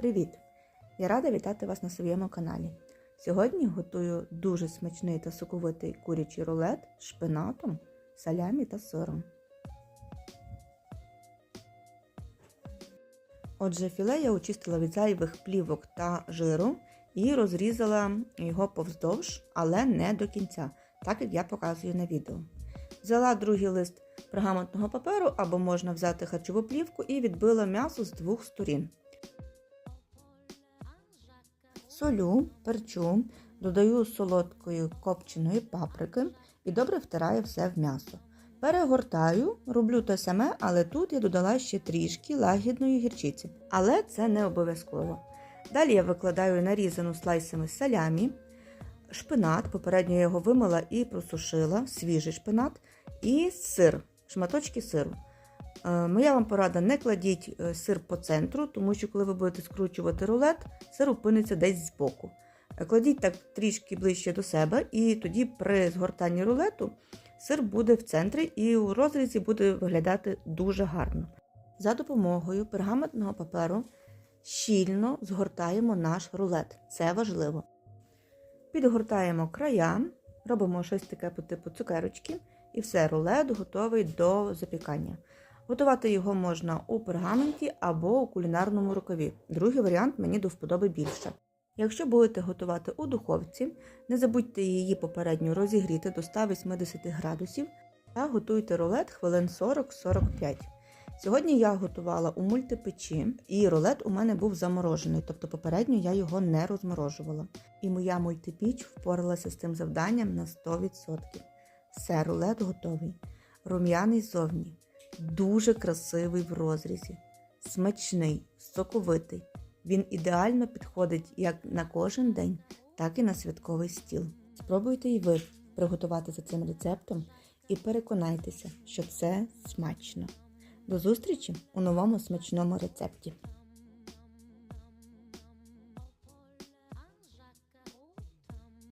Привіт! Я рада вітати вас на своєму каналі. Сьогодні готую дуже смачний та соковитий курячий рулет з шпинатом, салямі та сиром. Отже, філе я очистила від зайвих плівок та жиру і розрізала його повздовж, але не до кінця, так як я показую на відео. Взяла другий лист пергаментного паперу або можна взяти харчову плівку і відбила м'ясо з двох сторін. Солю, перчу, додаю солодкої копченої паприки і добре втираю все в м'ясо. Перегортаю, роблю те саме, але тут я додала ще трішки лагідної гірчиці. Але це не обов'язково. Далі я викладаю нарізану слайсами салямі, шпинат, попередньо я його вимила і просушила, свіжий шпинат, і сир, шматочки сиру. Е, Моя вам порада, не кладіть е, сир по центру, тому що коли ви будете скручувати рулет, сир опиниться десь збоку. Е, Кладіть так трішки ближче до себе, і тоді при згортанні рулету сир буде в центрі і у розрізі буде виглядати дуже гарно. За допомогою пергаментного паперу щільно згортаємо наш рулет. Це важливо. Підгортаємо края, робимо щось таке по типу цукерочки, і все, рулет готовий до запікання. Готувати його можна у пергаменті або у кулінарному рукаві. Другий варіант мені до вподоби більше. Якщо будете готувати у духовці, не забудьте її попередньо розігріти до 180 градусів та готуйте рулет хвилин 40-45. Сьогодні я готувала у мультипечі, і рулет у мене був заморожений, тобто попередньо я його не розморожувала. І моя мультипіч впоралася з цим завданням на 100%. Все, рулет готовий. Рум'яний ззовні, дуже красивий в розрізі, смачний, соковитий. Він ідеально підходить як на кожен день, так і на святковий стіл. Спробуйте і ви приготувати за цим рецептом і переконайтеся, що це смачно. До зустрічі у новому смачному рецепті!